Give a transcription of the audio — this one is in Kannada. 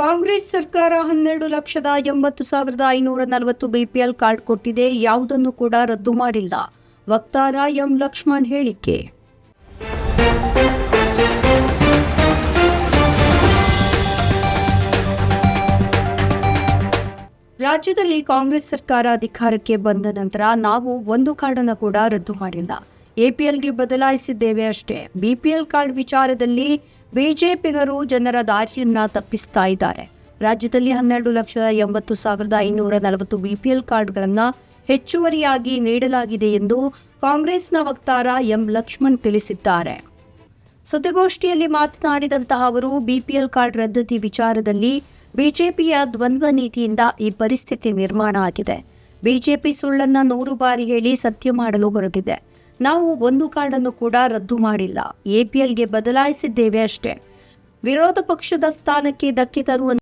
ಕಾಂಗ್ರೆಸ್ ಸರ್ಕಾರ ಹನ್ನೆರಡು ಲಕ್ಷದ ಎಂಬತ್ತು ಸಾವಿರದ ಐನೂರ ನಲವತ್ತು ಬಿಪಿಎಲ್ ಕಾರ್ಡ್ ಕೊಟ್ಟಿದೆ, ಯಾವುದನ್ನು ಕೂಡ ರದ್ದು ಮಾಡಿಲ್ಲ. ವಕ್ತಾರ ಎಂ ಲಕ್ಷ್ಮಣ್ ಹೇಳಿಕೆ. ರಾಜ್ಯದಲ್ಲಿ ಕಾಂಗ್ರೆಸ್ ಸರ್ಕಾರ ಅಧಿಕಾರಕ್ಕೆ ಬಂದ ನಂತರ ನಾವು ಒಂದು ಕಾರ್ಡನ್ನು ಕೂಡ ರದ್ದು ಮಾಡಿಲ್ಲ. ಎಪಿಎಲ್ಗೆ ಬದಲಾಯಿಸಿದ್ದೇವೆ ಅಷ್ಟೇ. ಬಿ ಪಿ ಎಲ್ ಕಾರ್ಡ್ ವಿಚಾರದಲ್ಲಿ ಬಿಜೆಪಿಗರು ಜನರ ದಾರಿಯನ್ನು ತಪ್ಪಿಸ್ತಾ ಇದ್ದಾರೆ. ರಾಜ್ಯದಲ್ಲಿ ಹನ್ನೆರಡು ಲಕ್ಷ ಎಂಬತ್ತು ಸಾವಿರದ ಐನೂರ ನಲವತ್ತು ಎಲ್ ಕಾರ್ಡ್ಗಳನ್ನು ಹೆಚ್ಚುವರಿಯಾಗಿ ನೀಡಲಾಗಿದೆ ಎಂದು ಕಾಂಗ್ರೆಸ್ನ ವಕ್ತಾರ ಎಂ ಲಕ್ಷ್ಮಣ್ ತಿಳಿಸಿದ್ದಾರೆ. ಸುದ್ದಿಗೋಷ್ಠಿಯಲ್ಲಿ ಮಾತನಾಡಿದಂತಹ ಅವರು, ಬಿಪಿಎಲ್ ಕಾರ್ಡ್ ರದ್ದತಿ ವಿಚಾರದಲ್ಲಿ ಬಿಜೆಪಿಯ ದ್ವಂದ್ವ ನೀತಿಯಿಂದ ಈ ಪರಿಸ್ಥಿತಿ ನಿರ್ಮಾಣ ಆಗಿದೆ. ಬಿಜೆಪಿ ಸುಳ್ಳನ್ನ ನೂರು ಬಾರಿ ಹೇಳಿ ಸತ್ಯ ಮಾಡಲು ಹೊರಟಿದೆ. ನಾವು ಒಂದು ಕಾರ್ಡನ್ನು ಕೂಡ ರದ್ದು ಮಾಡಿಲ್ಲ. ಎಪಿಎಲ್ಗೆ ಬದಲಾಯಿಸಿದ್ದೇವೆ ಅಷ್ಟೇ. ವಿರೋಧ ಪಕ್ಷದ ಸ್ಥಾನಕ್ಕೆ ಧಕ್ಕೆ ತರುವಂತೆ